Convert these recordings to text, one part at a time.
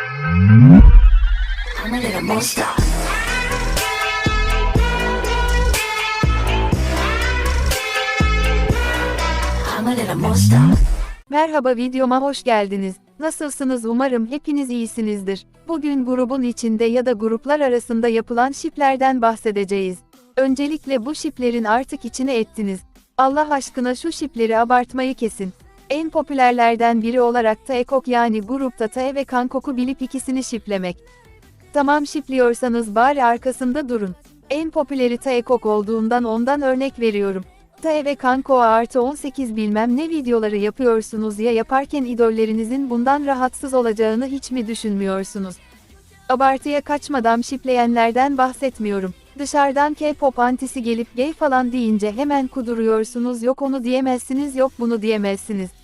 I'm a little monster. I'm a little monster. Merhaba videoma hoş geldiniz. Nasılsınız umarım hepiniz iyisinizdir. Bugün grubun içinde ya da gruplar arasında yapılan şiplerden bahsedeceğiz. Öncelikle bu şiplerin artık içine ettiniz. Allah aşkına şu şipleri abartmayı kesin. En popülerlerden biri olarak da Ekok yani grupta Tae ve Kankok'u bilip ikisini şiplemek. Tamam şipliyorsanız bari arkasında durun. En popüleri Taekok olduğundan ondan örnek veriyorum. Tae ve Kanko artı 18 bilmem ne videoları yapıyorsunuz ya yaparken idollerinizin bundan rahatsız olacağını hiç mi düşünmüyorsunuz? Abartıya kaçmadan şipleyenlerden bahsetmiyorum. Dışarıdan K-pop antisi gelip gay falan deyince hemen kuduruyorsunuz yok onu diyemezsiniz yok bunu diyemezsiniz.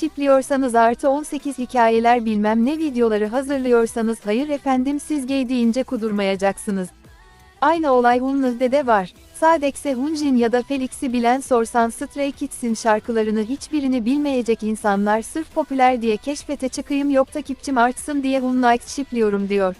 Çipliyorsanız artı 18 hikayeler bilmem ne videoları hazırlıyorsanız hayır efendim siz gay deyince kudurmayacaksınız. Aynı olay Hunlah'de de var. Sadekse Hunjin ya da Felix'i bilen sorsan Stray Kids'in şarkılarını hiçbirini bilmeyecek insanlar sırf popüler diye keşfete çıkayım yok takipçim artsın diye Hunlike şipliyorum diyor.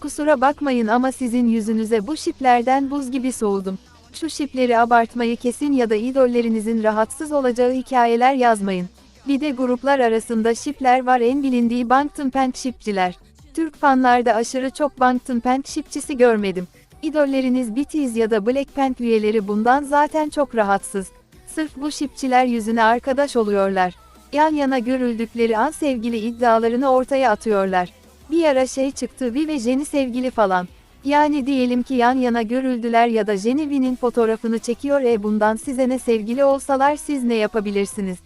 Kusura bakmayın ama sizin yüzünüze bu şiplerden buz gibi soğudum. Şu şipleri abartmayı kesin ya da idollerinizin rahatsız olacağı hikayeler yazmayın. Bir de gruplar arasında şipler var en bilindiği Bangtan Pent şipçiler. Türk fanlarda aşırı çok Bangtan Pent şipçisi görmedim. İdolleriniz BTS ya da Blackpink üyeleri bundan zaten çok rahatsız. Sırf bu şipçiler yüzüne arkadaş oluyorlar. Yan yana görüldükleri an sevgili iddialarını ortaya atıyorlar. Bir ara şey çıktı Vi ve Jenny sevgili falan. Yani diyelim ki yan yana görüldüler ya da Jenny V'nin fotoğrafını çekiyor e bundan size ne sevgili olsalar siz ne yapabilirsiniz?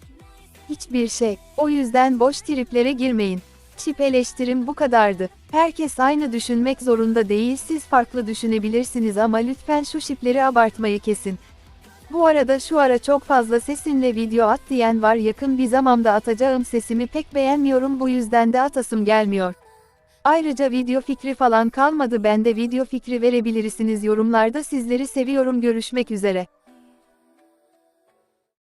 Hiçbir şey. O yüzden boş triplere girmeyin. Çip eleştirim bu kadardı. Herkes aynı düşünmek zorunda değil siz farklı düşünebilirsiniz ama lütfen şu şipleri abartmayı kesin. Bu arada şu ara çok fazla sesinle video at diyen var yakın bir zamanda atacağım sesimi pek beğenmiyorum bu yüzden de atasım gelmiyor. Ayrıca video fikri falan kalmadı bende video fikri verebilirsiniz yorumlarda sizleri seviyorum görüşmek üzere.